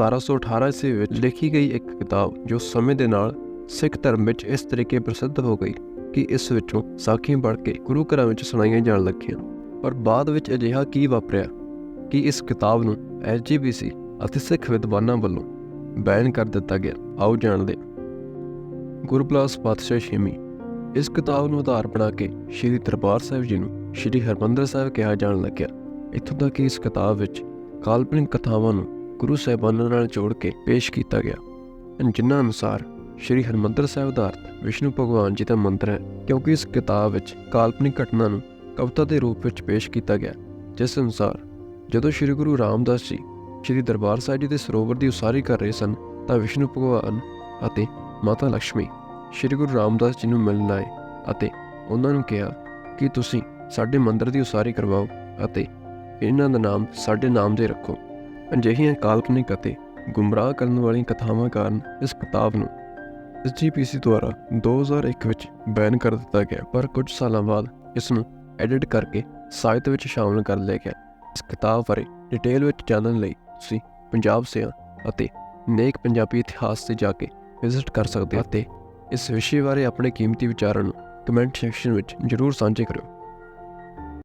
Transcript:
1718 ਈਸਵੀ ਵਿੱਚ ਲਿਖੀ ਗਈ ਇੱਕ ਕਿਤਾਬ ਜੋ ਸਮੇਂ ਦੇ ਨਾਲ ਸਿੱਖ ਧਰਮ ਵਿੱਚ ਇਸ ਤਰੀਕੇ ਪ੍ਰਸਿੱਧ ਹੋ ਗਈ ਕਿ ਇਸ ਵਿੱਚੋਂ ਸਾਖੀਆਂ ਪੜ੍ਹ ਕੇ ਗੁਰੂ ਘਰਾਂ ਵਿੱਚ ਸੁਣਾਈਆਂ ਜਾਣ ਲੱਗੀਆਂ। ਪਰ ਬਾਅਦ ਵਿੱਚ ਅਜਿਹਾ ਕੀ ਵਾਪਰਿਆ ਕਿ ਇਸ ਕਿਤਾਬ ਨੂੰ ਐਸਜੀਬੀਸੀ ਅਤੇ ਸਿੱਖ ਵਿਦਵਾਨਾਂ ਵੱਲੋਂ ਬੈਨ ਕਰ ਦਿੱਤਾ ਗਿਆ। ਆਓ ਜਾਣਦੇ ਹਾਂ। ਪਾਤਸ਼ਾਹ ਛੇਵੀਂ ਇਸ ਕਿਤਾਬ ਨੂੰ ਆਧਾਰ ਬਣਾ ਕੇ ਸ੍ਰੀ ਦਰਬਾਰ ਸਾਹਿਬ ਜੀ ਨੂੰ ਸ੍ਰੀ ਹਰਮੰਦਰ ਸਾਹਿਬ ਕਿਹਾ ਜਾਣ ਲੱਗਿਆ। ਇੱਥੋਂ ਤੱਕ ਕਿ ਇਸ ਕਿਤਾਬ ਵਿੱਚ ਕਾਲਪਨਿਕ ਕਥਾਵਾਂ ਨੂੰ ਗੁਰੂ ਸਾਹਿਬਾਨਾਂ ਨਾਲ ਜੋੜ ਕੇ ਪੇਸ਼ ਕੀਤਾ ਗਿਆ। ਜਿਨ੍ਹਾਂ ਅਨੁਸਾਰ ਸ੍ਰੀ ਹਰਮੰਦਰ ਸਾਹਿਬ ਦਾ ਅਰਥ ਵਿਸ਼ਨੂੰ ਭਗਵਾਨ ਜੀ ਦਾ ਮੰਦਰ ਹੈ, ਕਿਉਂਕਿ ਇਸ ਕਿਤਾਬ ਵਿੱਚ ਕਾਲਪਨਿਕ ਘਟਨਾ ਨੂੰ ਕਵਿਤਾ ਦੇ ਰੂਪ ਵਿੱਚ ਪੇਸ਼ ਕੀਤਾ ਗਿਆ। ਜਿਸ ਅਨੁਸਾਰ ਜਦੋਂ ਸ੍ਰੀ ਗੁਰੂ ਰਾਮਦਾਸ ਜੀ ਸ੍ਰੀ ਦਰਬਾਰ ਸਾਹਿਬ ਜੀ ਦੇ ਸਰੋਵਰ ਦੀ ਉਸਾਰੀ ਕਰ ਰਹੇ ਸਨ, ਤਾਂ ਵਿਸ਼ਨੂੰ ਭਗਵਾਨ ਅਤੇ ਮਾਤਾ ਲక్ష్ਮੀ ਸ੍ਰੀ ਗੁਰੂ ਰਾਮਦਾਸ ਜੀ ਨੂੰ ਮਿਲਣ ਆਏ ਅਤੇ ਉਹਨਾਂ ਨੂੰ ਕਿਹਾ ਕਿ ਤੁਸੀਂ ਸਾਡੇ ਮੰਦਰ ਦੀ ਉਸਾਰੀ ਕਰਵਾਓ ਅਤੇ ਇਹਨਾਂ ਦਾ ਨਾਮ ਸਾਡੇ ਨਾਮ ਦੇ ਰੱਖੋ। ਅਜਿਹੀਆਂ ਕਾਲਪਨਿਕ ਅਤੇ ਗੁੰਮਰਾਹ ਕਰਨ ਵਾਲੀਆਂ ਕਥਾਵਾਂ ਕਾਰਨ ਇਸ ਕਿਤਾਬ ਨੂੰ ਐਸਜੀਪੀਸੀ ਦੁਆਰਾ 2001 ਵਿੱਚ ਬੈਨ ਕਰ ਦਿੱਤਾ ਗਿਆ, ਪਰ ਕੁਝ ਸਾਲਾਂ ਬਾਅਦ ਇਸ ਨੂੰ ਐਡਿਟ ਕਰਕੇ ਸਾਹਿਤ ਵਿੱਚ ਸ਼ਾਮਲ ਕਰ ਲਿਆ ਗਿਆ। ਇਸ ਕਿਤਾਬ ਬਾਰੇ ਡਿਟੇਲ ਵਿੱਚ ਜਾਣਨ ਲਈ ਤੁਸੀਂ ਪੰਜਾਬ ਸਿਆਂ ਅਤੇ ਨੇਕ ਪੰਜਾਬੀ ਇਤਿਹਾਸ ਤੇ ਜਾ ਕੇ ਵਿਜ਼ਿਟ ਕਰ ਸਕਦੇ ਹੋ ਅਤੇ ਇਸ ਵਿਸ਼ੇ ਬਾਰੇ ਆਪਣੇ ਕੀਮਤੀ ਵਿਚਾਰਾਂ ਨੂੰ ਕਮੈਂਟ ਸੈਕਸ਼ਨ ਵਿੱਚ ਜਰੂਰ ਸਾਂਝੇ ਕਰਿਓ।